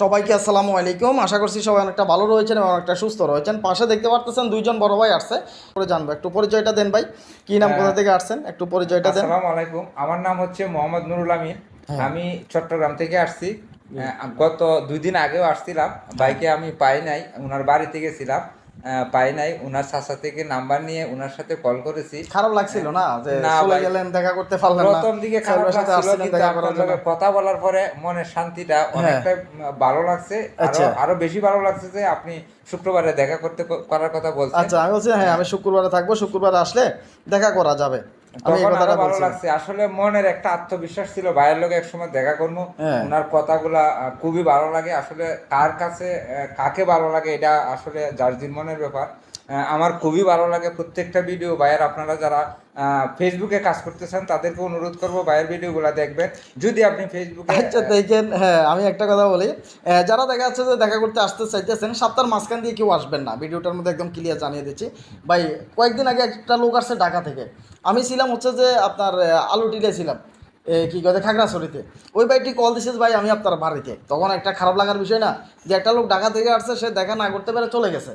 সবাইকে আসসালামু আলাইকুম। আশা করছি সবাই অনেকটা ভালো রয়েছেন এবং অনেকটা সুস্থ রয়েছেন। পাশে দেখতে পারতেছেন দুইজন বড় ভাই আসছে। করে জানব। একটু পরিচয়টা দেন ভাই। কি নাম কোথা থেকে আসছেন? একটু পরিচয়টা দেন। আসসালামু আলাইকুম। আমার নাম হচ্ছে মোহাম্মদ নুরুল আমিন। হ্যাঁ। আমি চট্টগ্রাম থেকে আসছি। গত দুই দিন আগেও আসছিলাম। বাইকে আমি পাই নাই। ওনার বাড়িতে গেছিলাম। পাই নাই। ওনার চাচা থেকে নাম্বার নিয়ে ওনার সাথে কল করেছি। খারাপ লাগছিল না যে চলে গেলেন দেখা করতে পারলেন না। প্রথম দিকে খারাপ লাগছিল কিন্তু আপনার। কথা বলার পরে মনের শান্তিটা অনেকটা ভালো লাগছে। আরও আচ্ছা। আরও বেশি ভালো লাগছে যে আপনি শুক্রবারে দেখা করতে করার কথা বলছেন। আচ্ছা আমি বলছি হ্যাঁ আমি শুক্রবারে থাকব শুক্রবারে আসলে দেখা করা যাবে। ভালো লাগছে। আসলে মনের একটা আত্মবিশ্বাস ছিল ভাইয়ের লোক একসময় দেখা করব হ্যাঁ। ওনার কথাগুলা আহ, খুবই ভালো লাগে। আসলে কার কাছে কাকে ভালো লাগে এটা আসলে যার মনের ব্যাপার। আমার খুবই ভালো লাগে প্রত্যেকটা ভিডিও ভাইয়ের আপনারা যারা ফেসবুকে কাজ করতেছেন তাদেরকে অনুরোধ করব ভাইয়ের ভিডিওগুলো দেখবেন। যদি আপনি ফেসবুকে আচ্ছা দেখেন হ্যাঁ আমি একটা কথা বলি। যারা দেখা যাচ্ছে যে দেখা করতে আসতে চাইতেছেন সপ্তাহের মাঝখান দিয়ে কেউ আসবেন না। ভিডিওটার মধ্যে একদম ক্লিয়ার জানিয়ে দিচ্ছি। ভাই কয়েকদিন আগে একটা লোক আসছে ঢাকা থেকে। আমি ছিলাম হচ্ছে যে আপনার আহ, আলুটিলে ছিলাম। এ, কি কথা খাগড়াছড়িতে। ওই ভাইটি কল দিছে যে, ভাই আমি আপনার বাড়িতে। তখন একটা খারাপ লাগার বিষয় না যে একটা লোক ঢাকা থেকে আসছে সে দেখা না করতে পারে চলে গেছে।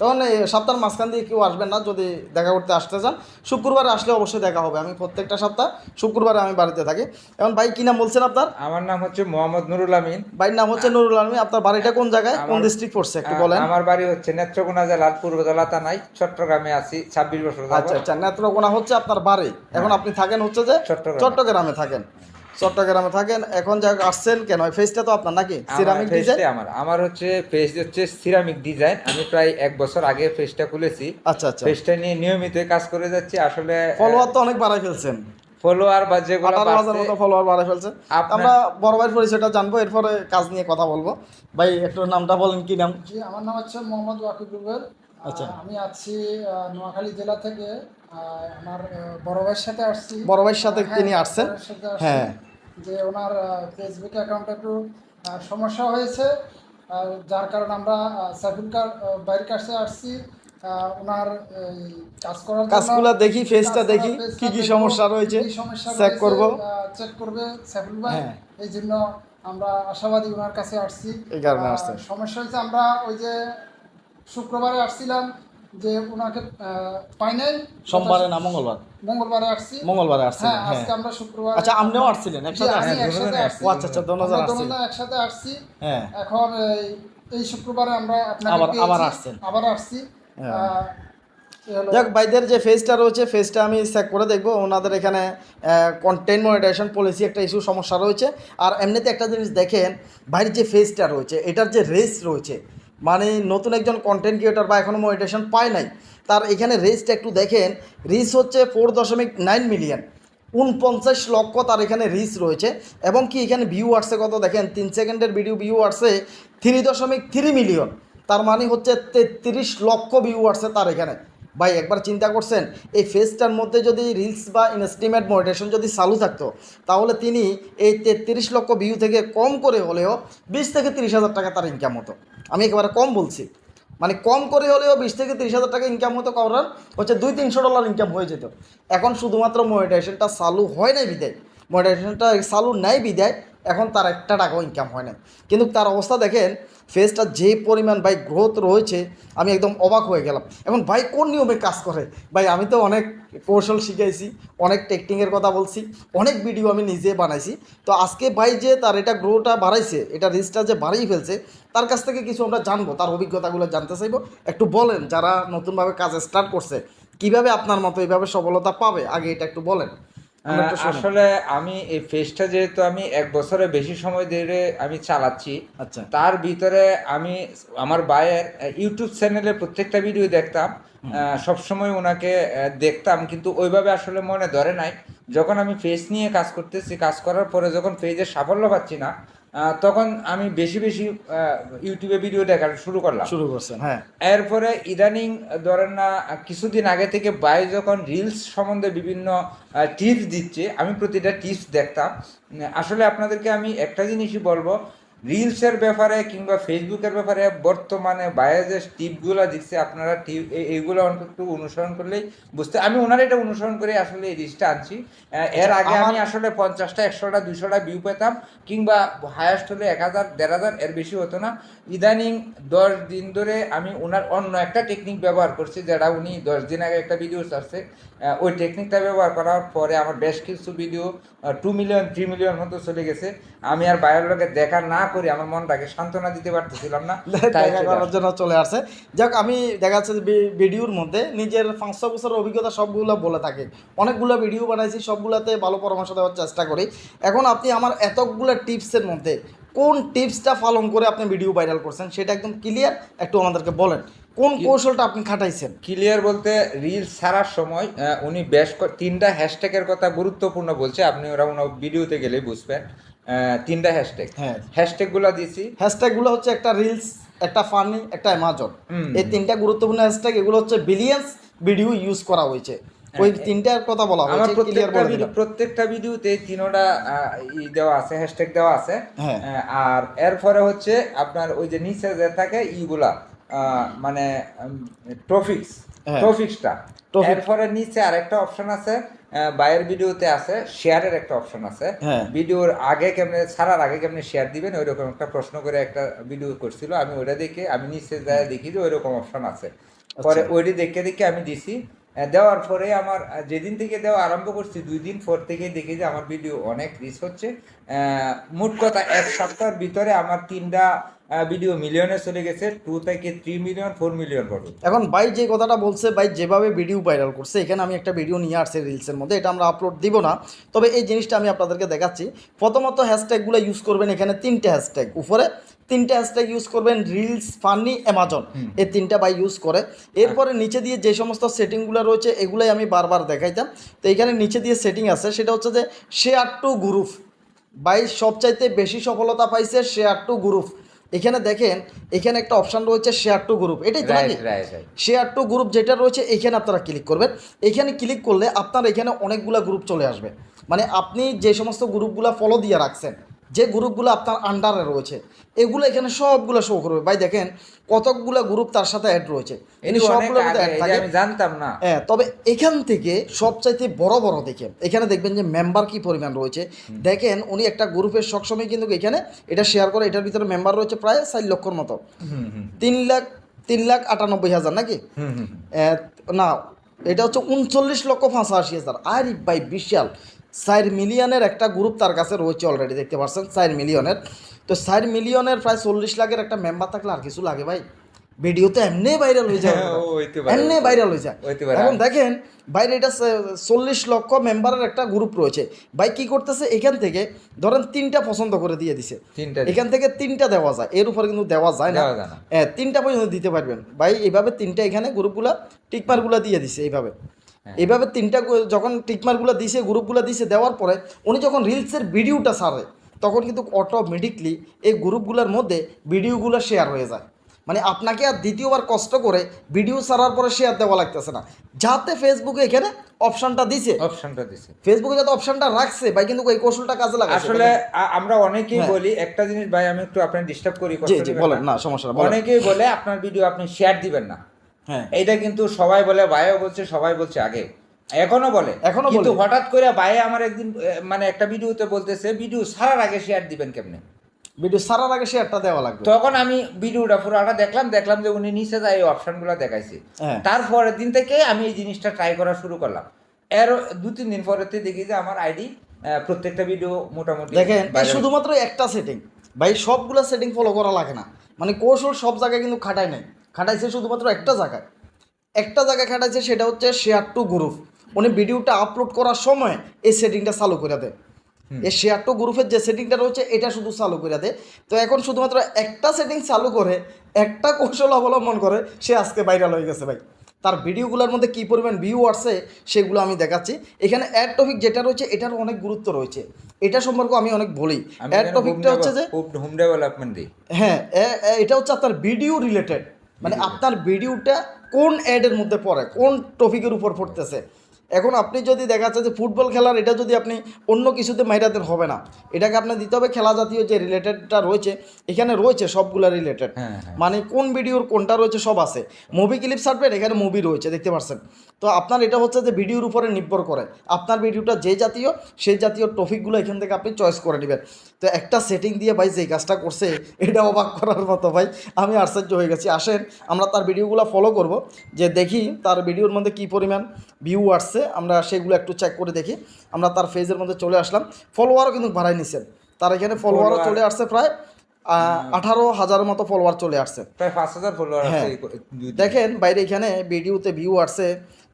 তখন এই সপ্তাহের মাঝখান দিয়ে কেউ আসবেন না যদি দেখা করতে আসতে চান। শুক্রবার আসলে অবশ্যই দেখা হবে। আমি প্রত্যেকটা সপ্তাহ শুক্রবারে আমি বাড়িতে থাকি। এখন ভাই কি নাম বলছেন আপনার? আমার নাম হচ্ছে মোহাম্মদ নুরুল আমিন। ভাইয়ের নাম হচ্ছে নুরুল আলমী আপনার বাড়িটা কোন জায়গায়? কোন ডিস্ট্রিক্ট পড়ছে একটু বলেন। আমার বাড়ি হচ্ছে নেত্রকোনা জেলার পূর্বদলা থানায় চট্টগ্রামে আছি ছাব্বিশ বছর আচ্ছা আচ্ছা। নেত্রকোনা হচ্ছে আপনার বাড়ি। এখন আপনি থাকেন হচ্ছে যে। চট্টগ্রামে থাকেন। চট্টগ্রামে থাকেন। এখন যা আসছেন কেন? ফেসটা তো আপনার নাকি? সিরামিক ডিজাইন আমার। আমার হচ্ছে পেজ হচ্ছে সিরামিক ডিজাইন আমি প্রায় এক বছর আগে পেজটা খুলেছি। আচ্ছা আচ্ছা। পেজটা নিয়ে নিয়মিত কাজ করে যাচ্ছি। আসলে ফলোয়ার তো অনেক বাড়াই ফেলছেন। ফলোয়ার বা যেগুলো মতো ফলোয়ার বাড়াই ফেলছে। আমরা বড় ভাইয়ের পরিচয়টা জানব এরপরে কাজ নিয়ে কথা বলব। ভাই একটু নামটা বলেন কি নাম? জি আমার নাম হচ্ছে মোহাম্মদ ওয়াকিব রুবেল। আচ্ছা। আমি আছি নোয়াখালী জেলা থেকে। আমার বড় ভাইয়ের সাথে আসছি। বড় ভাইয়ের সাথে হ্যাঁ, তিনি আসছেন? হ্যাঁ। যে ওনার ফেসবুক অ্যাকাউন্টে একটু সমস্যা হয়েছে আর যার কারণে আমরা সাইফুল কার বাইরের কাছে আসছি ওনার কাজ করার কাজগুলো দেখি, ফেসটা দেখি, কি কি সমস্যা রয়েছে, কি সমস্যা check করব। চেক করবে সাইফুল ভাই হ্যাঁ। এই জন্য আমরা আশাবাদী ওনার কাছে আসছি এই কারণে আহ, আসছেন। সমস্যা হয়েছে আমরা ওই যে শুক্রবারে আসছিলাম যে ওনাকে পাই নাই সোমবারে না মঙ্গলবার? মঙ্গলবারে আসছি। মঙ্গলবারে আসছেন হ্যাঁ হ্যাঁ। আজকে আমরা শুক্রবার আচ্ছা আপনিও আসছিলেন একসাথে একসাথে আসছি। আচ্ছা আচ্ছা আসছিলেন। একসাথে আসছি। হ্যাঁ। এখন এই এই শুক্রবারে আমরা আপনাকে আবার- আসছেন। আবার আসছি। হ্যাঁ। যাক ভাইদের যে ফেজটা রয়েছে ফেজটা আমি চেক করে দেখব। ওনাদের এখানে কন্টেন্ট মনিটাইজেশন পলিসি একটা ইস্যু সমস্যা রয়েছে। আর এমনিতে একটা জিনিস দেখেন ভাইয়ের যে ফেজটা রয়েছে এটার যে রেস রয়েছে মানে নতুন একজন কন্টেন্ট ক্রিয়েটার বা এখনও মনিটেশন পায় নাই। তার এখানে রিচটা একটু দেখেন রিচ হচ্ছে ফোর দশমিক নাইন মিলিয়ন উনপঞ্চাশ লক্ষ তার এখানে রিচ রয়েছে এবং কি এখানে ভিউ আসছে কত দেখেন, তিন সেকেন্ডের ভিডিও ভিউ আসছে থ্রি দশমিক থ্রি মিলিয়ন তার মানে হচ্ছে তেত্রিশ লক্ষ ভিউ আসছে তার এখানে। ভাই, একবার চিন্তা করছেন, এই ফেসটার মধ্যে যদি রিলস বা ইনস্টিমেট মোটিভেশন যদি চালু থাকতো, তাহলে তিনি এই তেত্রিশ লক্ষ ভিউ থেকে কম করে হলেও বিশ থেকে তিরিশ হাজার টাকা তার ইনকাম হতো। আমি একেবারে কম বলছি। মানে কম করে হলেও বিশ থেকে তিরিশ হাজার টাকা ইনকাম হতো কারণ হচ্ছে দুই তিনশো ডলার ইনকাম হয়ে যেত। এখন শুধুমাত্র মনিটাইজেশনটা চালু হয় নাই বিদায়। মনিটাইজেশনটা চালু নাই বিদায় এখন তার একটা টাকাও ইনকাম হয় না কিন্তু তার অবস্থা দেখেন ফেসটা যে পরিমাণ ভাই গ্রোথ রয়েছে, আমি একদম অবাক হয়ে গেলাম। এখন ভাই কোন নিয়মে কাজ করে? ভাই আমি তো অনেক কৌশল শিখাইছি, অনেক টেকনিকের কথা বলছি, অনেক ভিডিও আমি নিজে বানাইছি। তো আজকে ভাই যে তার এটা গ্রোটা বাড়াইছে, এটা রিস্কটা যে বাড়িয়ে ফেলছে, তার কাছ থেকে কিছু আমরা জানব, তার অভিজ্ঞতাগুলো জানতে চাইব। একটু বলেন, যারা নতুনভাবে কাজ স্টার্ট করছে, কীভাবে আপনার মতো এইভাবে সফলতা পাবে? আগে এটা একটু বলেন। আসলে আমি এই ফেসটা যেহেতু আমি এক বছরের বেশি সময় ধরে আমি চালাচ্ছি আচ্ছা। তার ভিতরে আমি আমার ভাইয়ের ইউটিউব চ্যানেলে প্রত্যেকটা ভিডিও দেখতাম সব সময় ওনাকে দেখতাম কিন্তু ওইভাবে আসলে মনে ধরে নাই। যখন আমি ফেস নিয়ে কাজ করতেছি কাজ করার পরে যখন ফেজের সাফল্য পাচ্ছি না তখন আমি বেশি বেশি ইউটিউবে ভিডিও দেখা শুরু করলাম। শুরু করছেন। হ্যাঁ। এরপরে ইদানিং ধরেন না কিছুদিন আগে থেকে বাই যখন রিলস সম্বন্ধে বিভিন্ন টিপস দিচ্ছে আমি প্রতিটা টিপস দেখতাম। আসলে আপনাদেরকে আমি একটা জিনিসই বলব রিলসের ব্যাপারে কিংবা ফেসবুকের ব্যাপারে বর্তমানে বাইরে যে টিপগুলো দিচ্ছে আপনারা টিপ এইগুলো একটু অনুসরণ করলেই বুঝতে আমি ওনার এটা অনুসরণ করে আসলে এই রিলসটা আনছি। এর আগে আমি আসলে পঞ্চাশটা একশোটা দুশোটা ভিউ পেতাম কিংবা হায়েস্ট হলে এক হাজার দেড় হাজার এর বেশি হতো না। ইদানিং দশ দিন ধরে আমি ওনার অন্য একটা টেকনিক ব্যবহার করছি যেটা উনি দশ দিন আগে একটা ভিডিও ছাড়ছে। আহ, ওই টেকনিকটা ব্যবহার করার পরে আমার বেশ কিছু video two million three million মতো চলে গেছে। আমি আর বাইরের লোকে দেখা না করে আমার মনটাকে সান্ত্বনা দিতে পারতেছিলাম না। দেখা চলে করার জন্য চলে আসছে যাক আমি দেখা যাচ্ছে ভিডিওর মধ্যে নিজের পাঁচ ছ বছরের অভিজ্ঞতা সবগুলো বলে থাকে। অনেকগুলো ভিডিও বানাইছি সবগুলোতে ভালো পরামর্শ দেওয়ার চেষ্টা করি। এখন আপনি আমার এতগুলো টিপসের মধ্যে কোন টিপসটা পালন করে আপনি ভিডিও ভাইরাল করছেন সেটা একদম ক্লিয়ার একটু আমাদেরকে বলেন। কোন কৌশলটা আপনি খাটাইছেন? ক্লিয়ার বলতে রিলস ছাড়ার সময় উনি বেশ তিনটা হ্যাশট্যাগের কথা গুরুত্বপূর্ণ বলছে। আপনি ওরা ওনার ভিডিওতে গেলেই বুঝবেন। তিনটা হ্যাশট্যাগ। হ্যাঁ। হ্যাশট্যাগুলো দিছি। হ্যাশট্যাগুলো হচ্ছে একটা রিলস একটা ফানি একটা অ্যামাজন। এই তিনটা গুরুত্বপূর্ণ হ্যাশট্যাগ এগুলো হচ্ছে বিলিয়ন্স ভিডিও ইউজ করা হয়েছে। ওই তিনটার কথা বলা হ্যাঁ, হয়েছে ক্লিয়ার প্রত্যেকটা বলে দিলাম। প্রত্যেকটা ভিডিওতে তিনোটা ই দেওয়া আছে হ্যাশট্যাগ দেওয়া আছে। হ্যাঁ। আর এরপরে হচ্ছে আপনার ওই যে নিচে যে থাকে ইগুলা। মানে ট্রফিক্স হ্যাঁ। ট্রফিক্সটা এরপরে নিচে আরেকটা অপশন আছে বাইরের ভিডিওতে আছে শেয়ারের একটা অপশন আছে। হ্যাঁ। ভিডিওর আগে কেমনে ছাড়ার আগে কেমনে শেয়ার দিবেন ওই রকম একটা প্রশ্ন করে একটা ভিডিও করছিল। আমি ওটা দেখে আমি নিচে যায় দেখি যে ওই রকম অপশন আছে পরে ওইটি দেখে দেখে আমি দিছি। দেওয়ার পরে আমার যেদিন থেকে দেওয়া আরম্ভ করছি দুই দিন পর থেকে দেখি যে আমার ভিডিও অনেক রিচ হচ্ছে। মোট কথা এক সপ্তাহের ভিতরে আমার তিনটা ভিডিও মিলিয়নে চলে গেছে টু থেকে থ্রি মিলিয়ন ফোর মিলিয়ন পর্যন্ত এখন ভাই যে কথাটা বলছে ভাই যেভাবে ভিডিও ভাইরাল করছে এখানে আমি একটা ভিডিও নিয়ে আসছি রিলসের মধ্যে এটা আমরা আপলোড দিব না। তবে এই জিনিসটা আমি আপনাদেরকে দেখাচ্ছি। প্রথমত হ্যাশট্যাগুলো ইউজ করবেন এখানে তিনটে হ্যাশট্যাগ উপরে তিনটে হ্যাশট্যাগ ইউজ করবেন রিলস ফানি অ্যামাজন এই তিনটা বাই ইউজ করে। এরপরে নিচে দিয়ে যে সমস্ত সেটিংগুলো রয়েছে এগুলাই আমি বারবার দেখাইতাম। তো এখানে নিচে দিয়ে সেটিং আছে সেটা হচ্ছে যে শেয়ার টু গ্রুপ ভাই সবচাইতে বেশি সফলতা পাইছে শেয়ার টু গ্রুপ এখানে দেখেন এখানে একটা অপশান রয়েছে শেয়ার টু গ্রুপ এটাই তো নাকি? শেয়ার টু গ্রুপ যেটা রয়েছে এখানে আপনারা ক্লিক করবেন। এখানে ক্লিক করলে আপনার এখানে অনেকগুলো গ্রুপ চলে আসবে। মানে আপনি যে সমস্ত গ্রুপগুলো ফলো দিয়ে রাখছেন যে গ্রুপগুলো আপনার আন্ডারে রয়েছে এগুলো এখানে সবগুলো শো করবে। ভাই দেখেন কতকগুলো গ্রুপ তার সাথে অ্যাড রয়েছে। আগে, অ্যাড থাকে। আমি জানতাম না। হ্যাঁ তবে এখান থেকে সবচাইতে বড় বড় দেখে এখানে দেখবেন যে মেম্বার কি পরিমাণ রয়েছে। দেখেন উনি একটা গ্রুপের সবসময় কিন্তু এখানে এটা শেয়ার করে এটার ভিতরে মেম্বার রয়েছে প্রায় চার লক্ষর মতো। হুম হুম তিন লাখ তিন লাখ আটানব্বই হাজার নাকি? হুম হুম না এটা হচ্ছে উনচল্লিশ লক্ষ পঁচাশি হাজার। আরে ভাই বিশাল। চার মিলিয়নের একটা গ্রুপ তার কাছে রয়েছে অলরেডি দেখতে পাচ্ছেন? চার মিলিয়নের। তো চার মিলিয়নের প্রায় চল্লিশ লাখের একটা মেম্বার থাকলে আর কিছু লাগে ভাই। ভিডিও তো এমনি ভাইরাল হয়ে যায়। এমনি ভাইরাল হয়ে যায়। এখন দেখেন বাইরে এটা চল্লিশ লক্ষ মেম্বারের একটা গ্রুপ রয়েছে। ভাই কি করতেছে? এখান থেকে ধরেন তিনটা পছন্দ করে দিয়ে দিছে। তিনটা এখান থেকে তিনটা দেওয়া যায়। এর উপরে কিন্তু দেওয়া যায় না। দেওয়া যায় না। হ্যাঁ তিনটা পর্যন্ত দিতে পারবেন। ভাই এইভাবে তিনটা এখানে গ্রুপগুলা টিকমারগুলো দিয়ে দিছে এইভাবে। হ্যাঁ। এইভাবে তিনটা যখন টিকমারগুলো দিছে গ্রুপগুলো দিছে দেওয়ার পরে উনি যখন রিলসের ভিডিওটা ছাড়ে তখন কিন্তু অটোমেটিকলি এই গ্রুপগুলোর মধ্যে ভিডিওগুলো শেয়ার হয়ে যায়। মানে আপনাকে আর দ্বিতীয়বার কষ্ট করে ভিডিও ছাড়ার পরে শেয়ার দেওয়া লাগতেছে না। যাতে ফেসবুকে এখানে অপশনটা দিছে। অপশনটা দিছে। ফেসবুকে যাতে অপশনটা রাখছে ভাই কিন্তু এই কৌশলটা কাজে লাগাচ্ছে আসলে আমরা অনেকেই হ্যাঁ। বলি একটা জিনিস ভাই আমি একটু আপনার ডিস্টার্ব করি জি জি বলেন না? সমস্যা অনেকেই বলে আপনার ভিডিও আপনি শেয়ার দিবেন না। এইটা কিন্তু সবাই বলে ভাইও বলছে সবাই বলছে আগে। এখনও বলে। এখনও কিন্তু হঠাৎ করে ভাই আমার একদিন মানে একটা ভিডিওতে বলতেছে ভিডিও ছাড়ার আগে শেয়ার দিবেন কেমনে? ভিডিও ছাড়ার আগে শেয়ারটা দেওয়া লাগবে। তখন আমি ভিডিওটা পুরোটা দেখলাম দেখলাম যে উনি নিচে যায় এই অপশনগুলো দেখাইছে। হ্যাঁ। তারপরের দিন থেকে আমি এই জিনিসটা ট্রাই করা শুরু করলাম। এর দু তিন দিন পরে দেখি যে আমার আইডি প্রত্যেকটা ভিডিও মোটামুটি দেখেন শুধুমাত্র একটা সেটিং ভাই সবগুলো সেটিং ফলো করা লাগে না। মানে কৌশল সব জায়গায় কিন্তু খাটায় নাই। খাটাইছে শুধুমাত্র একটা জায়গায়। একটা জায়গায় খাটাইছে সেটা হচ্ছে শেয়ার টু গ্রুপ উনি ভিডিওটা আপলোড করার সময় এই সেটিংটা চালু করে দেয়। এই শেয়ার টু গ্রুপের যে সেটিংটা রয়েছে এটা শুধু চালু করে দেয়। তো এখন শুধুমাত্র একটা সেটিং চালু করে একটা কৌশল অবলম্বন করে সে আজকে ভাইরাল হয়ে গেছে ভাই। তার ভিডিওগুলোর মধ্যে কী পরিমাণ ভিউ আসছে সেগুলো আমি দেখাচ্ছি। এখানে অ্যাড টপিক যেটা রয়েছে এটার অনেক গুরুত্ব রয়েছে। এটা সম্পর্কে আমি অনেক বলি। অ্যাড টপিকটা হচ্ছে যে হোম ডেভেলপমেন্ট হ্যাঁ এটা হচ্ছে আপনার ভিডিও রিলেটেড মানে আপনার ভিডিওটা কোন অ্যাডের মধ্যে পড়ে? কোন টপিকের উপর পড়তেছে? এখন আপনি যদি দেখা যাচ্ছে যে ফুটবল খেলার এটা যদি আপনি অন্য কিছুতে মাইরা দেন হবে না। এটাকে আপনার দিতে হবে খেলা জাতীয় যে রিলেটেডটা রয়েছে এখানে রয়েছে সবগুলা রিলেটেড হ্যাঁ, হ্যাঁ। মানে কোন ভিডিওর কোনটা রয়েছে সব আছে। মুভি ক্লিপ ছাড়বেন এখানে মুভি রয়েছে দেখতে পাচ্ছেন তো আপনার এটা হচ্ছে যে ভিডিওর উপরে নির্ভর করে। আপনার ভিডিওটা যে জাতীয় সেই জাতীয় টপিকগুলো এখান থেকে আপনি চয়েস করে নেবেন। তো একটা সেটিং দিয়ে ভাই যে কাজটা করছে এটা অবাক করার মতো ভাই আমি আশ্চর্য হয়ে গেছি। আসেন আমরা তার ভিডিওগুলো ফলো করব যে দেখি তার ভিডিওর মধ্যে কী পরিমাণ ভিউ আসছে। আমরা সেগুলো একটু চেক করে দেখি। আমরা তার ফেজের মধ্যে চলে আসলাম। ফলোয়ারও কিন্তু বাড়াই নিছেন। তার এখানে ফলোয়ারও চলে আসছে প্রায় আঠারো হাজারের মতো ফলোয়ার চলে আসছে। প্রায় পাঁচ হাজার ফলোয়ার হ্যাঁ। দেখেন বাইরে এখানে ভিডিওতে ভিউ আসছে।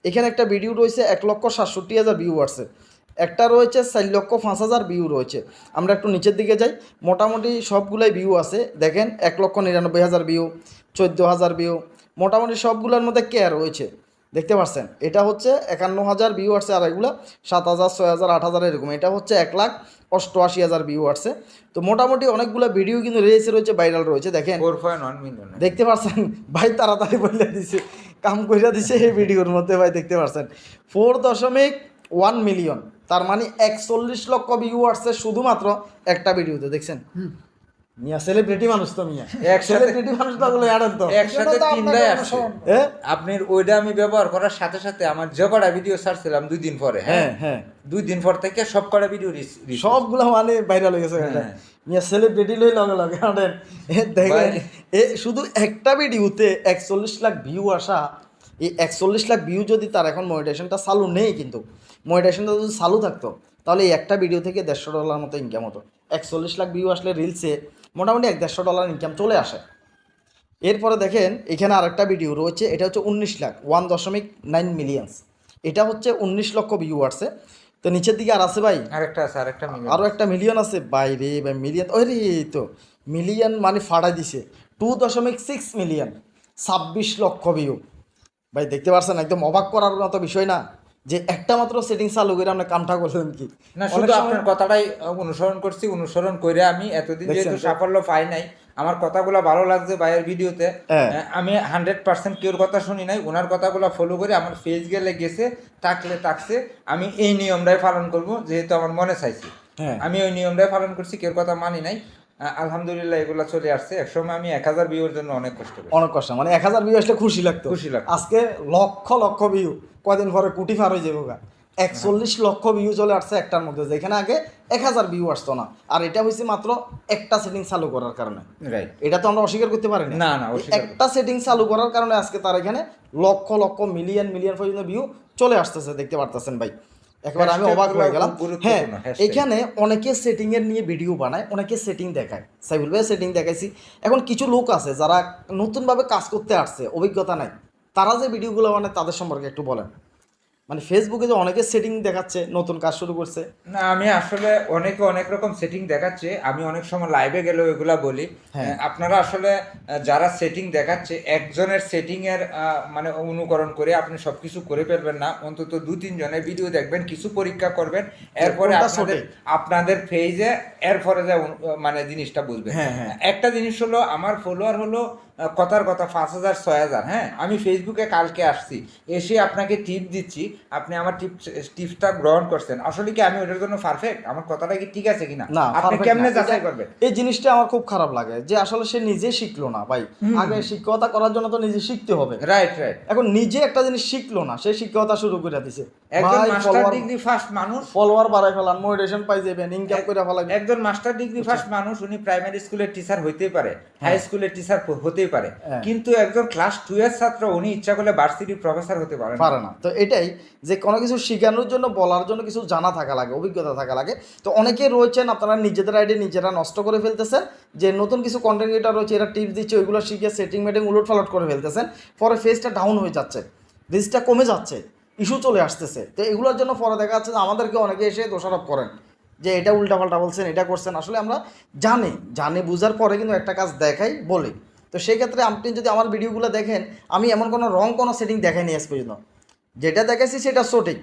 এখানে একটা ভিডিও রয়েছে এক লক্ষ সাতষট্টি হাজার ভিউ আসছে। একটা রয়েছে চার লক্ষ পাঁচ হাজার ভিউ রয়েছে। আমরা একটু নিচের দিকে যাই। মোটামুটি সবগুলাই ভিউ আছে। দেখেন এক লক্ষ নিরানব্বই হাজার ভিউ চোদ্দ হাজার ভিউ মোটামুটি সবগুলোর মধ্যে কেয়ার রয়েছে। দেখতে পাচ্ছেন এটা হচ্ছে একান্ন হাজার ভিউ আসছে আর এগুলো সাত হাজার ছয় হাজার আট হাজার এরকম। এটা হচ্ছে এক লাখ অষ্টআশি হাজার ভিউ আসছে তো মোটামুটি অনেকগুলো ভিডিও কিন্তু রয়েছে রয়েছে ভাইরাল রয়েছে দেখেন। ফোর পয়েন্ট ওয়ান মিলিয়ন দেখতে পাচ্ছেন ভাই তাড়াতাড়ি বলে দিছে কাম কইরা দিছে এই ভিডিওর মধ্যে ভাই দেখতে পাচ্ছেন ফোর দশমিক ওয়ান মিলিয়ন তার মানে একচল্লিশ লক্ষ ভিউ আসছে শুধুমাত্র একটা ভিডিওতে দেখছেন? মিয়া সেলিব্রিটি মানুষ তো মিয়া। একসাথে- সেলিব্রিটি মানুষ তো ওগুলো তো। একসাথে তিনটাই আসছে। হ্যাঁ? আপনার ওইটা আমি ব্যবহার করার সাথে সাথে আমার যে কটা ভিডিও ছাড়ছিলাম দুই দিন পরে হ্যাঁ? হ্যাঁ হ্যাঁ। দুই দিন পর থেকে সব কটা ভিডিও সবগুলো মানে ভাইরাল হয়ে গেছে হ্যাঁ। মিয়া সেলিব্রিটি লই লগে লগে আনেন। এ দেখেন এ শুধু একটা ভিডিওতে একচল্লিশ লাখ ভিউ আসা এই একচল্লিশ লাখ ভিউ যদি তার এখন মনিটেশনটা চালু নেই কিন্তু মনিটেশনটা যদি চালু থাকতো তাহলে এই একটা ভিডিও থেকে দেড়শো ডলার মতো ইনকাম হতো। একচল্লিশ লাখ ভিউ আসলে রিলসে মোটামুটি এক দেড়শো ডলার ইনকাম চলে আসে। এরপরে দেখেন এখানে আরেকটা ভিডিও রয়েছে এটা হচ্ছে উনিশ লাখ ওয়ান দশমিক নাইন মিলিয়ন্স এটা হচ্ছে উনিশ লক্ষ ভিউ আসছে তো নিচের দিকে আর আছে ভাই? আরেকটা আছে আরেকটা আরও একটা মিলিয়ন আছে। বাইরে ভাই মিলিয়ন ওই রে তো মিলিয়ন মানে ফাড়াই দিছে। টু দশমিক সিক্স মিলিয়ন ছাব্বিশ লক্ষ ভিউ ভাই দেখতে পারছেন? একদম অবাক করার মতো বিষয় না? যে একটা মাত্র সেটিং চালু করে আমরা কামটা করলেন কি? না শুধু আপনার কথাটাই অনুসরণ করছি অনুসরণ করে আমি এতদিন যেহেতু সাফল্য পাই নাই আমার কথাগুলো ভালো লাগছে ভাইয়ের ভিডিওতে। হ্যাঁ। আমি হান্ড্রেড পার্সেন্ট কেউর কথা শুনি নাই ওনার কথাগুলো ফলো করে আমার ফেস গেলে গেছে তাকলে তাকছে আমি এই নিয়মটাই পালন করব যেহেতু আমার মনে চাইছি। হ্যাঁ। আমি ওই নিয়মটাই পালন করছি কেউর কথা মানি নাই। আলহামদুলিল্লাহ এগুলো চলে আসছে। একসময় আমি এক হাজার ভিউর জন্য অনেক কষ্ট অনেক কষ্ট মানে এক হাজার ভিউ আসলে খুশি লাগতো। খুশি লাগতো। আজকে লক্ষ লক্ষ ভিউ কয়দিন পরে কোটি পার হয়ে যাব একচল্লিশ লক্ষ ভিউ চলে আসছে একটার মধ্যে যেখানে আগে এক হাজার ভিউ আসতো না। আর এটা হয়েছে মাত্র একটা সেটিং চালু করার কারণে। রাইট এটা তো আমরা অস্বীকার করতে পারি না, না, একটা সেটিং চালু করার কারণে আজকে তার এখানে লক্ষ লক্ষ মিলিয়ন মিলিয়ন পর্যন্ত ভিউ চলে আসতেছে দেখতে পারতেছেন ভাই। একবার আমি অবাক হয়ে গুলো গেলাম। হ্যাঁ এখানে অনেকে সেটিং এর নিয়ে ভিডিও বানায় অনেকে সেটিং দেখায়। সাইবুল ভাই সেটিং দেখাইছি। এখন কিছু লোক আছে যারা নতুনভাবে কাজ করতে আসছে অভিজ্ঞতা নাই। তারা যে ভিডিওগুলো বানায় তাদের সম্পর্কে একটু বলেন। মানে ফেসবুকে যে অনেকে সেটিং দেখাচ্ছে নতুন কাজ শুরু করছে না আমি আসলে অনেকে অনেক রকম সেটিং দেখাচ্ছে আমি অনেক সময় লাইভে গেলেও এগুলা বলি হ্যাঁ। আপনারা আসলে যারা সেটিং দেখাচ্ছে একজনের সেটিং এর মানে অনুকরণ করে আপনি সবকিছু করে ফেলবেন না অন্তত দু তিন জনের ভিডিও দেখবেন কিছু পরীক্ষা করবেন এরপরে আপনাদের? আপনাদের ফেজে এরপরে যে মানে জিনিসটা বুঝবেন হ্যাঁ, হ্যাঁ। একটা জিনিস হলো আমার ফলোয়ার হলো কথার কথা পাঁচ হাজার ছয় হাজার হ্যাঁ? আমি ফেসবুকে কালকে আসছি এসে আপনাকে টিপ দিচ্ছি আপনি আমার টিপ টিপসটা গ্রহণ করছেন। আসলে কি আমি ওটার জন্য পারফেক্ট আমার কথাটা কি ঠিক আছে কিনা? না আপনি কেমনে যাচাই করবেন? এই জিনিসটা আমার খুব খারাপ লাগে যে আসলে সে নিজে শিখলো না ভাই। আগে শিক্ষকতা করার জন্য তো নিজে শিখতে হবে। রাইট রাইট এখন নিজে একটা জিনিস শিখলো না সে শিক্ষকতা শুরু করে দিছে। একজন মাস্টার ডিগ্রি ফার্স্ট মানুষ। ফলোয়ার বাড়াই ফেলান মোটিভেশন পাই যাবেন ইনকাম করে ফেলাবেন একজন মাস্টার ডিগ্রি ফার্স্ট মানুষ উনি প্রাইমারি স্কুলের টিচার হইতেই পারে। হাই স্কুলের টিচার হতেই পারে। হ্যাঁ। কিন্তু একজন ক্লাস টু এর ছাত্র উনি ইচ্ছা করলে ভার্সিটি প্রফেসর হতে পারে না। পারে না। তো এটাই যে কোনো কিছু শেখানোর জন্য বলার জন্য কিছু জানা থাকা লাগে অভিজ্ঞতা থাকা লাগে। তো অনেকে রয়েছেন আপনারা নিজেদের আইডি নিজেরা নষ্ট করে ফেলতেছেন যে নতুন কিছু কন্টেন্ট ক্রিয়েটার রয়েছে এরা টিপস দিচ্ছে ওইগুলো শিখে সেটিং মেটিং উলট ফালট করে ফেলতেছেন। পরে ফেসটা ডাউন হয়ে যাচ্ছে রিচটা কমে যাচ্ছে ইস্যু চলে আসতেছে। তো এগুলোর জন্য পরে দেখা যাচ্ছে যে আমাদেরকে অনেকে এসে দোষারোপ করেন যে এটা উল্টাপাল্টা বলছেন এটা করছেন। আসলে আমরা জানি জানি বুঝার পরে কিন্তু একটা কাজ দেখাই বলি। তো সেই ক্ষেত্রে আপনি যদি আমার ভিডিওগুলো দেখেন আমি এমন কোনো রং কোনো সেটিং দেখাইনি আজ পর্যন্ত। যেটা দেখাইছি সেটা সঠিক।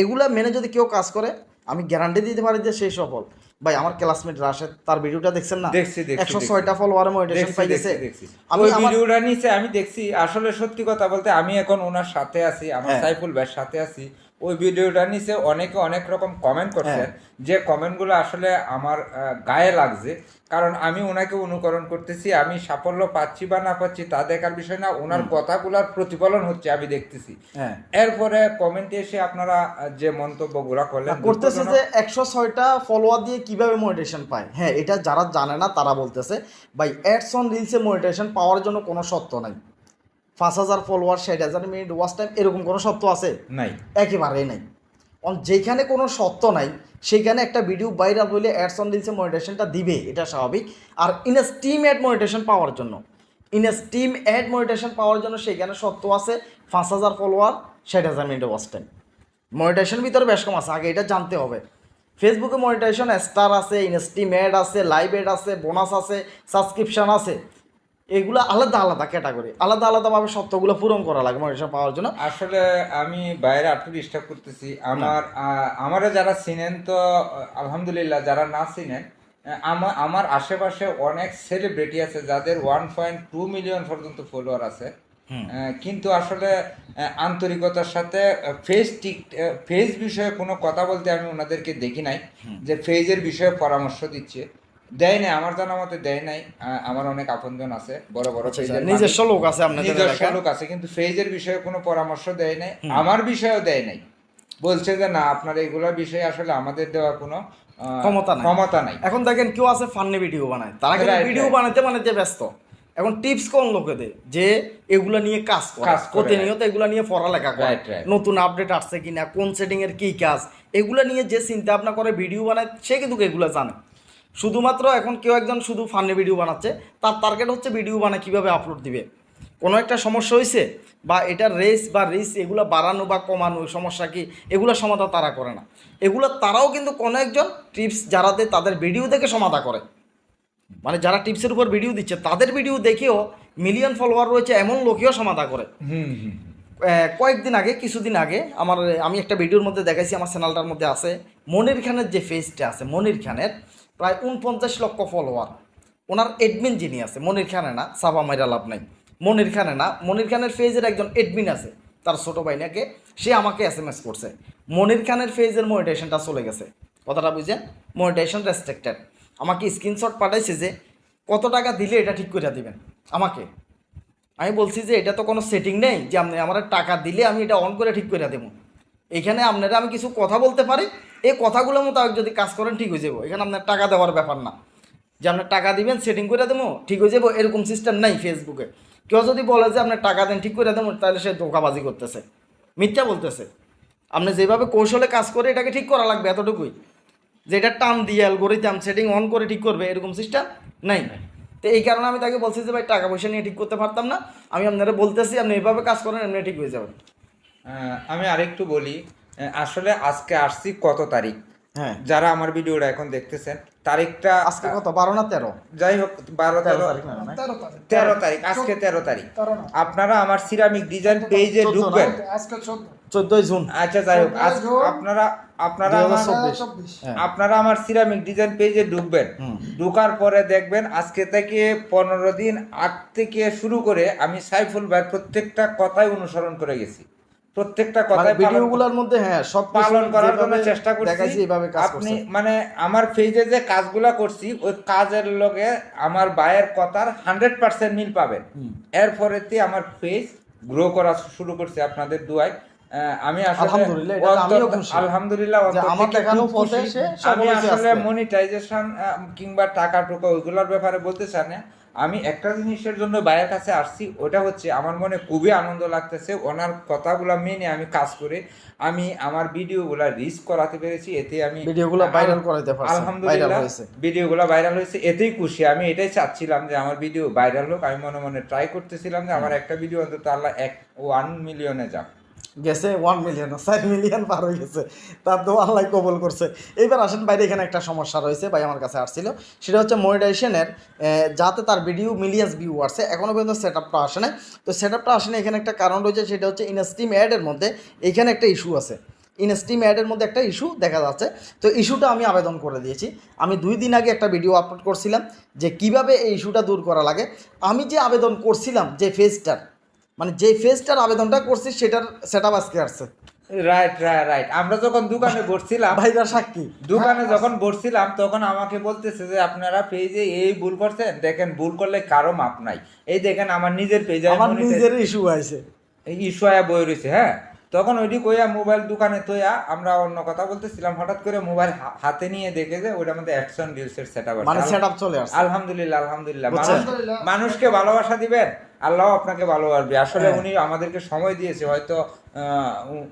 এগুলা মেনে যদি কেউ কাজ করে আমি গ্যারান্টি দিতে পারি যে সেই সফল। ভাই আমার ক্লাসমেট রাশেদ তার ভিডিওটা দেখছেন না? দেখছি, দেখছি, একশো দেখছি। ছয়টা ফলোয়ারে মোটিভেশন দেখছি, পাই গেছে আমি ভিডিওটা নিচে আমি দেখছি আসলে সত্যি কথা বলতে আমি এখন ওনার সাথে আছি আমার হ্যাঁ। সাইফুল ভাইয়ের সাথে আছি। ওই ভিডিওটা নিচে অনেকে অনেক রকম কমেন্ট করছেন। যে কমেন্টগুলো আসলে আমার গায়ে লাগছে কারণ আমি ওনাকে অনুকরণ করতেছি আমি সাফল্য পাচ্ছি বা না পাচ্ছি তা দেখার বিষয় না ওনার কথাগুলার প্রতিফলন হচ্ছে আমি দেখতেছি। হ্যাঁ। এরপরে কমেন্টে এসে আপনারা যে মন্তব্যগুলো করলেন করতেছে যে একশো ছয়টা ফলোয়ার দিয়ে কীভাবে মনিটেশন পায়? হ্যাঁ এটা যারা জানে না তারা বলতেছে ভাই অ্যাডস অন রিলসে মনিটেশন পাওয়ার জন্য কোনো সত্য নাই। পাঁচ হাজার ফলোয়ার ষাট হাজার মিনিট ওয়াচ টাইম এরকম কোনো সত্য আছে? নাই। একেবারেই নাই। যেখানে কোনো সত্য নাই সেইখানে একটা ভিডিও ভাইরাল হইলে অ্যাডস অন রিলসে মনিটেশনটা দিবে, এটা স্বাভাবিক। আর ইন স্টিম অ্যাড মনিটেশন পাওয়ার জন্য ইন স্টিম অ্যাড মনিটেশন পাওয়ার জন্য সেইখানে সত্য আছে, পাঁচ হাজার ফলোয়ার ষাট হাজার মিনিট ওয়াচ টাইম মনিটেশন ভিতরে বেশ কম আছে, আগে এটা জানতে হবে। ফেসবুকে মনিটেশন স্টার আছে ইনস্টিম অ্যাড আছে লাইভ অ্যাড আছে বোনাস আছে সাবস্ক্রিপশন আছে। এগুলো আলাদা আলাদা ক্যাটাগরি আলাদা আলাদাভাবে সত্যগুলো পূরণ করা লাগে মনিটেশন পাওয়ার জন্য। আসলে আমি বাইরে আটটু ডিস্টার্ব করতেছি। আমার আহ, আমারে যারা চিনেন তো আলহামদুলিল্লাহ যারা না চিনেন আমার আমার আশেপাশে অনেক সেলিব্রিটি আছে যাদের ওয়ান পয়েন্ট টু মিলিয়ন পর্যন্ত ফলোয়ার আছে। কিন্তু আসলে আন্তরিকতার সাথে ফেস টিক ফেস বিষয়ে কোনো কথা বলতে আমি ওনাদেরকে দেখি নাই। যে ফেজের বিষয়ে পরামর্শ দিচ্ছে। দেয় নাই আমার জানা মতে দেয় নাই। আমার অনেক আপনজন আছে বড় বড় আচ্ছা, নিজস্ব লোক আছে আপনাদের নিজস্ব লোক আছে কিন্তু ফেজের বিষয়ে কোনো পরামর্শ দেয় নাই আমার বিষয়েও দেয় নাই। বলছে যে না আপনার এগুলা বিষয়ে আসলে আমাদের দেওয়া কোনো ক্ষমতা নাই। ক্ষমতা নাই। এখন দেখেন কেউ আছে ফান্নি ভিডিও বানায়। তারা কিন্তু ভিডিও. বানাতে বানাতে ব্যস্ত। এখন টিপস কোন লোকেদের? যে এগুলা নিয়ে কাজ করে প্রতিনিয়ত এগুলা নিয়ে পড়ালেখা করে. নতুন আপডেট আসছে কিনা কোন সেটিং এর কি কাজ? এগুলা নিয়ে যে চিন্তা ভাবনা করে ভিডিও বানায় সে কিন্তু এগুলা জানে। শুধুমাত্র এখন কেউ একজন শুধু ফান্নি ভিডিও বানাচ্ছে তার টার্গেট হচ্ছে ভিডিও বানায় কীভাবে আপলোড দিবে। কোনো একটা সমস্যা হয়েছে বা এটার রেস বা রিস এগুলো বাড়ানো বা কমানো সমস্যা কি এগুলো সমাধান তারা করে না। এগুলো তারাও কিন্তু কোনো একজন টিপস যারা দেয় তাদের ভিডিও দেখে সমাধা করে। মানে যারা টিপসের উপর ভিডিও দিচ্ছে তাদের ভিডিও দেখেও মিলিয়ন ফলোয়ার রয়েছে এমন লোকেও সমাধা করে। কয়েকদিন আগে কিছুদিন আগে আমার আমি একটা ভিডিওর মধ্যে দেখাইছি আমার চ্যানেলটার মধ্যে আছে। মনির খানের যে ফেসটা আছে মনির খানের প্রায় উনপঞ্চাশ লক্ষ ফলোয়ার ওনার এডমিন যিনি আছে, মনির খানে না সাবা মাইরা লাভ নাই। মনির খানে না মনির খানের ফেজের একজন এডমিন আছে, তার ছোটো ভাই নাকি, সে আমাকে এস এম এস করছে। মনির খানের ফেজের মনিটেশনটা চলে গেছে। কথাটা বুঝছেন? মনিটেশন রেস্ট্রিক্টেড আমাকে স্ক্রিনশট পাঠাইছে যে, কত টাকা দিলে এটা ঠিক করে দিবেন? আমাকে। আমি বলছি যে, এটা তো কোনো সেটিং নেই যে, আপনি আমার টাকা দিলে আমি এটা অন করে ঠিক করে দেবো। এখানে আপনারা আমি কিছু কথা বলতে পারি এই কথাগুলো মোতাবেক যদি কাজ করেন ঠিক হয়ে যাব। এখানে আপনার টাকা দেওয়ার ব্যাপার না। যে আপনার টাকা দিবেন সেটিং করে দেবো, ঠিক হয়ে যাব, এরকম সিস্টেম নাই ফেসবুকে কেউ যদি বলে যে আপনার টাকা দেন, ঠিক করে দেবো, তাহলে সে ধোকাবাজি করতেছে। মিথ্যা বলতেছে। আপনি যেভাবে কৌশলে কাজ করে এটাকে ঠিক করা লাগবে এতটুকুই। যে এটা টান দিয়ে অ্যালগোরিথাম সেটিং অন করে ঠিক করবে, এরকম সিস্টেম নাই। তো এই কারণে আমি তাকে বলছি যে, ভাই, টাকা পয়সা নিয়ে ঠিক করতে পারতাম না। আমি আপনারা বলতেছি, আপনি এভাবে কাজ করেন এমনি ঠিক হয়ে যাবেন। আমি আরেকটু বলি আসলে আজকে আসছি কত তারিখ? হ্যাঁ। যারা আমার ভিডিওটা এখন দেখতেছেন তারিখটা আজকে কত? বারো না তেরো? যাই হোক বারো তেরো। তেরো তারিখ আজকে তেরো তারিখ। আপনারা আমার সিরামিক ডিজাইন পেজে ঢুকবেন। আজকে চোদ্দই জুন। আচ্ছা যাই হোক আজ চোদ্দই জুন। আপনারা আপনারা। আপনারা আমার সিরামিক ডিজাইন পেজে ঢুকবেন। ঢুকার পরে দেখবেন আজকে থেকে পনেরো দিন আগ থেকে শুরু করে আমি সাইফুল ভাই প্রত্যেকটা কথাই অনুসরণ করে গেছি। প্রত্যেকটা মানে কথাই পালন- ভিডিওগুলোর মধ্যে হ্যাঁ সব পালন করার জন্য চেষ্টা করছি। এইভাবে কাজ আপনি মানে আমার পেজে যে কাজগুলা করছি ওই কাজের লগে আমার বায়ের কথার হান্ড্রেড পার্সেন্ট মিল পাবেন। এরপরেতে আমার পেজ গ্রো করা শুরু করছে আপনাদের দুয়ায়। আমি আসলে আলহামদুলিল্লাহ। আমি আসলে মনিটাইজেশন কিংবা টাকা টুকা ওইগুলোর ব্যাপারে বলতে চাই না। আমি একটা জিনিসের জন্য বাইরের কাছে আসছি ওটা হচ্ছে আমার মনে খুবই আনন্দ লাগতেছে ওনার কথাগুলো মেনে আমি কাজ করে আমি আমার ভিডিওগুলো রিচ করাতে পেরেছি এতে আমি ভিডিওগুলো viral করাতে পারছেন, আলহামদুলিল্লাহ। ভিডিওগুলো ভাইরাল হয়েছে এতেই খুশি আমি এটাই চাচ্ছিলাম যে আমার ভিডিও ভাইরাল হোক আমি মনে মনে ট্রাই করতেছিলাম যে আমার একটা ভিডিও অন্তত আল্লাহ এক ওয়ান মিলিয়নে যাক গেছে ওয়ান মিলিয়ন চার মিলিয়ন পার হয়ে গেছে। তার তো আল্লাহ কবল করছে। এইবার আসেন বাইরে, এখানে একটা সমস্যা রয়েছে, ভাই আমার কাছে আসছিল। সেটা হচ্ছে মনিটাইজেশনের যাতে তার ভিডিও মিলিয়ন্স ভিউ আসছে এখনও পর্যন্ত সেট আপটা আসে নাই। তো সেট আপটা আসে না এখানে একটা কারণ রয়েছে, সেটা হচ্ছে ইনস্টিম অ্যাডের মধ্যে এখানে একটা ইস্যু আছে। ইনস্টিম অ্যাডের মধ্যে একটা ইস্যু দেখা যাচ্ছে। তো ইস্যুটা আমি আবেদন করে দিয়েছি। আমি দুই দিন আগে একটা ভিডিও আপলোড করছিলাম যে কীভাবে এই ইস্যুটা দূর করা লাগে। আমি যে আবেদন করছিলাম যে ফেজটার মানে যে ফেজটার আবেদনটা করছি সেটার সেট আপ আজকে আসছে। রাইট রাইট রাইট আমরা যখন দোকানে বসছিলাম ভাই তার সাক্ষী। দোকানে যখন বসছিলাম তখন আমাকে বলতেছে যে আপনারা পেজে এই ভুল করছেন। দেখেন ভুল করলে কারও মাপ নাই। এই দেখেন আমার নিজের পেজে আমার নিজের ইস্যু আছে ইস্যুয়া বই রয়েছে হ্যাঁ? তখন ওইটি কইয়া মোবাইল দোকানে তোয়া আমরা অন্য কথা বলতেছিলাম। হঠাৎ করে মোবাইল হাতে নিয়ে দেখে যে ওইটার মধ্যে অ্যাকশন রিলসের সেটআপ মানে সেট আপ চলে আসছে। আলহামদুলিল্লাহ আলহামদুলিল্লাহ। মানুষকে ভালোবাসা দিবেন? আল্লাহ আপনাকে ভালোবাসবে আসলে হ্যাঁ। উনি আমাদেরকে সময় দিয়েছে হয়তো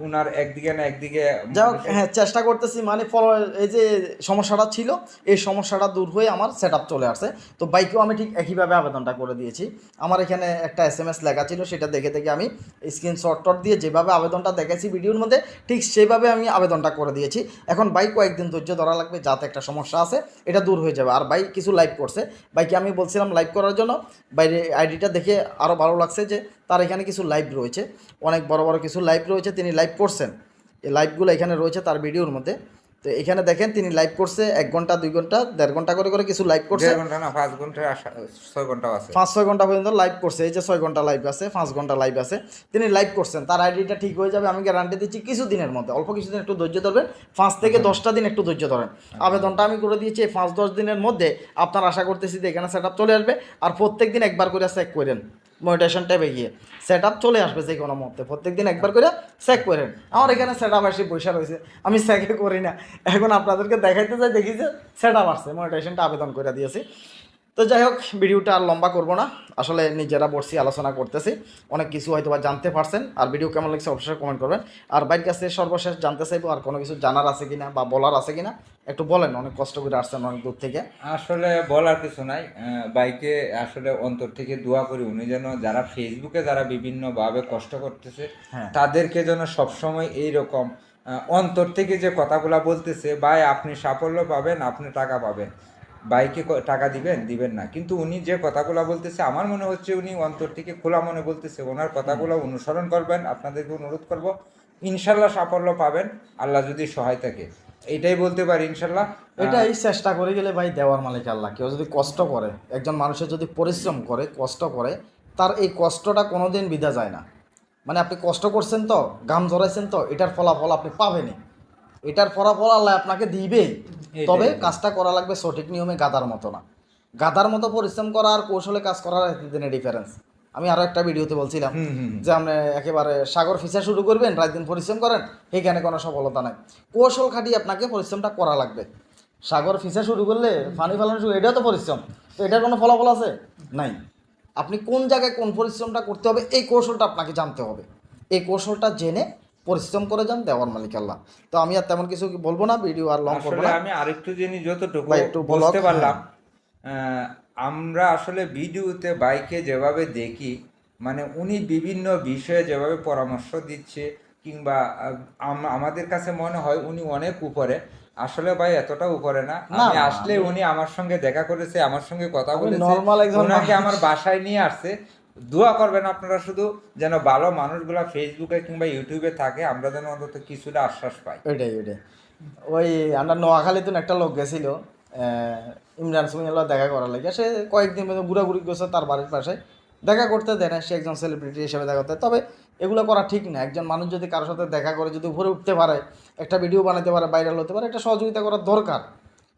উনার একদিকে না একদিকে যাই হোক হ্যাঁ চেষ্টা করতেছি। মানে ফলো এই যে সমস্যাটা ছিল এই সমস্যাটা দূর হয়ে আমার সেট চলে আসছে। তো বাইকেও আমি ঠিক একইভাবে আবেদনটা করে দিয়েছি। আমার এখানে একটা এস এম এস লেখা ছিল সেটা দেখে দেখে আমি স্ক্রিনশট টট দিয়ে যেভাবে আবেদনটা দেখেছি ভিডিওর মধ্যে ঠিক সেইভাবে আমি আবেদনটা করে দিয়েছি। এখন বাইক কয়েকদিন ধৈর্য ধরা লাগবে যাতে একটা সমস্যা আছে এটা দূর হয়ে যাবে। আর বাইক কিছু লাইভ করছে। বাইকে আমি বলছিলাম লাইভ করার জন্য বাইরে আইডিটা দেখে আরও ভালো লাগছে যে তার এখানে কিছু লাইভ রয়েছে। অনেক বড় বড় কিছু লাইভ রয়েছে তিনি লাইভ করছেন। এই লাইভগুলো এখানে রয়েছে তার ভিডিওর মধ্যে। তো এখানে দেখেন তিনি লাইভ করছে এক ঘণ্টা দুই ঘণ্টা দেড় ঘণ্টা করে করে কিছু লাইভ করছে। ঘণ্টা না পাঁচ ঘণ্টা ছয় ঘন্টাও আছে। পাঁচ ছয় ঘণ্টা পর্যন্ত লাইভ করছে। এই যে ছয় ঘণ্টা লাইভ আছে পাঁচ ঘণ্টা লাইভ আছে। তিনি লাইভ করছেন। তার আইডিটা ঠিক হয়ে যাবে আমি গ্যারান্টি দিচ্ছি কিছু দিনের মধ্যে। অল্প কিছুদিন একটু ধৈর্য ধরবেন পাঁচ থেকে দশটা দিন একটু ধৈর্য ধরেন। আবেদনটা আমি করে দিয়েছি এই পাঁচ দশ দিনের মধ্যে আপনার আশা করতেছি যে এখানে সেট চলে আসবে। আর প্রত্যেক দিন একবার করে চেক করেন। মনিটেশন ট্যাবে গিয়ে সেট আপ চলে আসবে যে কোনো মধ্যে প্রত্যেক দিন একবার করে চেক করে আমার এখানে সেট আপ আসি পয়সা রয়েছে। আমি চেকে করি না। এখন আপনাদেরকে দেখাইতে যাই দেখি যে সেট আপ আসছে। মডিটেশনটা আবেদন করে দিয়েছি। তো যাই হোক ভিডিওটা আর লম্বা করব না। আসলে নিজেরা বসছি আলোচনা করতেছি। অনেক কিছু হয়তো বা জানতে পারছেন। আর ভিডিও কেমন লাগছে অবশ্যই কমেন্ট করবেন। আর বাইরের কাছে সর্বশেষ জানতে চাইব আর কোনো কিছু জানার আছে কিনা বা বলার আছে কিনা একটু বলেন। অনেক কষ্ট করে আসছেন অনেক দূর থেকে। আসলে বলার কিছু নাই। বাইকে আসলে অন্তর থেকে দোয়া করি উনি যেন যারা ফেসবুকে যারা বিভিন্নভাবে কষ্ট করতেছে হ্যাঁ। তাদেরকে যেন সবসময় এইরকম অন্তর থেকে যে কথাগুলা বলতেছে ভাই আপনি সাফল্য পাবেন আপনি টাকা পাবেন। বাইকে টাকা দিবেন দিবেন না। কিন্তু উনি যে কথাগুলো বলতেছে আমার মনে হচ্ছে উনি অন্তর থেকে খোলা মনে বলতেছে। ওনার কথাগুলো অনুসরণ করবেন আপনাদেরকে অনুরোধ করব ইনশাল্লাহ সাফল্য পাবেন আল্লাহ যদি সহায় থাকে। এটাই বলতে পারি ইনশাল্লাহ। এটাই চেষ্টা করে গেলে ভাই দেওয়ার মালিক আল্লাহ কেউ যদি কষ্ট করে একজন মানুষের যদি পরিশ্রম করে কষ্ট করে তার এই কষ্টটা কোনোদিন বিধা যায় না। মানে আপনি কষ্ট করছেন তো গাম জড়াইছেন তো এটার ফলাফল আপনি পাবেনই। এটার ফলাফল আল্লাহ আপনাকে দিবেই। তবে কাজটা করা লাগবে সঠিক নিয়মে গাদার মতো না। গাদার মতো পরিশ্রম করা আর কৌশলে কাজ করার দিনে ডিফারেন্স আমি আরও একটা ভিডিওতে বলছিলাম। যে আপনি একেবারে সাগর ফিসা শুরু করবেন রাত দিন পরিশ্রম করেন এখানে কোনো সফলতা নাই। কৌশল খাটিয়ে আপনাকে পরিশ্রমটা করা লাগবে। সাগর ফিসা শুরু করলে পানি ফেলানো শুরু এটাও তো পরিশ্রম। তো এটার কোনো ফলাফল আছে? নাই। আপনি কোন জায়গায় কোন পরিশ্রমটা করতে হবে এই কৌশলটা আপনাকে জানতে হবে। এই কৌশলটা জেনে পরিশ্রম করে যান দেওয়ার মালিক আল্লাহ। তো আমি আর তেমন কিছু বলব না ভিডিও আর লং করব না। আমি আরেকটু জিনিস যতটুকু একটু বলো। বুঝতে পারলাম আমরা আসলে ভিডিওতে বাইকে যেভাবে দেখি মানে উনি বিভিন্ন বিষয়ে যেভাবে পরামর্শ দিচ্ছে কিংবা আমাদের কাছে মনে হয় উনি অনেক উপরে। আসলে ভাই এতটা উপরে না। আমি আসলে উনি আমার সঙ্গে দেখা করেছে আমার সঙ্গে কথা বলেছে। ওনাকে আমার বাসায় নিয়ে আসছে। দোয়া করবেন আপনারা শুধু যেন ভালো মানুষগুলা ফেসবুকে কিংবা ইউটিউবে থাকে, আমরা যেন অন্তত কিছুটা আশ্বাস পাই। ওইটাই ওইটাই ওই আমরা নোয়াখালীতে একটা লোক গেছিল ইমরান সুমিয়াল্লাহ দেখা করার লাগে। সে কয়েকদিন পর্যন্ত ঘুরাঘুরি করছে তার বাড়ির পাশে। দেখা করতে দেয় না, সে একজন সেলিব্রিটি হিসেবে দেখা করতে। তবে এগুলো করা ঠিক না। একজন মানুষ যদি কারোর সাথে দেখা করে, যদি উপরে উঠতে পারে, একটা ভিডিও বানাতে পারে ভাইরাল হতে পারে এটা সহযোগিতা করার দরকার।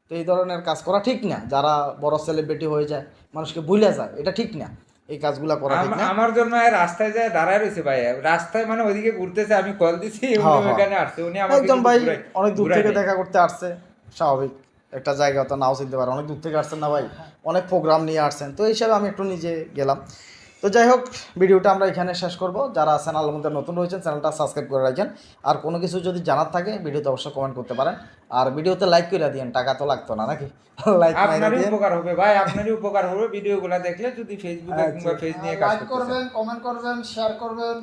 তো এই ধরনের কাজ করা ঠিক না। যারা বড় সেলিব্রিটি হয়ে যায়, মানুষকে ভুলে যায়, এটা ঠিক না। এই কাজগুলা করা ঠিক না? আমার জন্য রাস্তায় যায় দাঁড়ায় রয়েছে ভাই রাস্তায় মানে ওইদিকে ঘুরতেছে আমি কল দিছি উনি হ্যাঁ, হ্যাঁ। ওখানে আসছে উনি আমাকে একজন ভাই অনেক দূর থেকে দেখা করতে আসছে স্বাভাবিক। একটা জায়গা তো নাও চিনতে পারে অনেক দূর থেকে আসছেন না ভাই? অনেক প্রোগ্রাম নিয়ে আসছেন তো এই হিসাবে আমি একটু নিজে গেলাম। তো যাই হোক ভিডিওটা আমরা এখানে শেষ করব। যারা চ্যানেল মধ্যে নতুন রয়েছেন চ্যানেলটা সাবস্ক্রাইব করে রাখেন। আর কোনো কিছু যদি জানার থাকে ভিডিওতে অবশ্যই কমেন্ট করতে পারেন। আর ভিডিওতে লাইক করে দিয়েন টাকা তো লাগতো না নাকি? লাইক আপনারই উপকার হবে ভাই আপনারই উপকার হবে। ভিডিওগুলো দেখলে যদি ফেসবুকে আচ্ছা। কিংবা ফেজ নিয়ে কাজ লাইক করবেন কমেন্ট করবেন শেয়ার করবেন।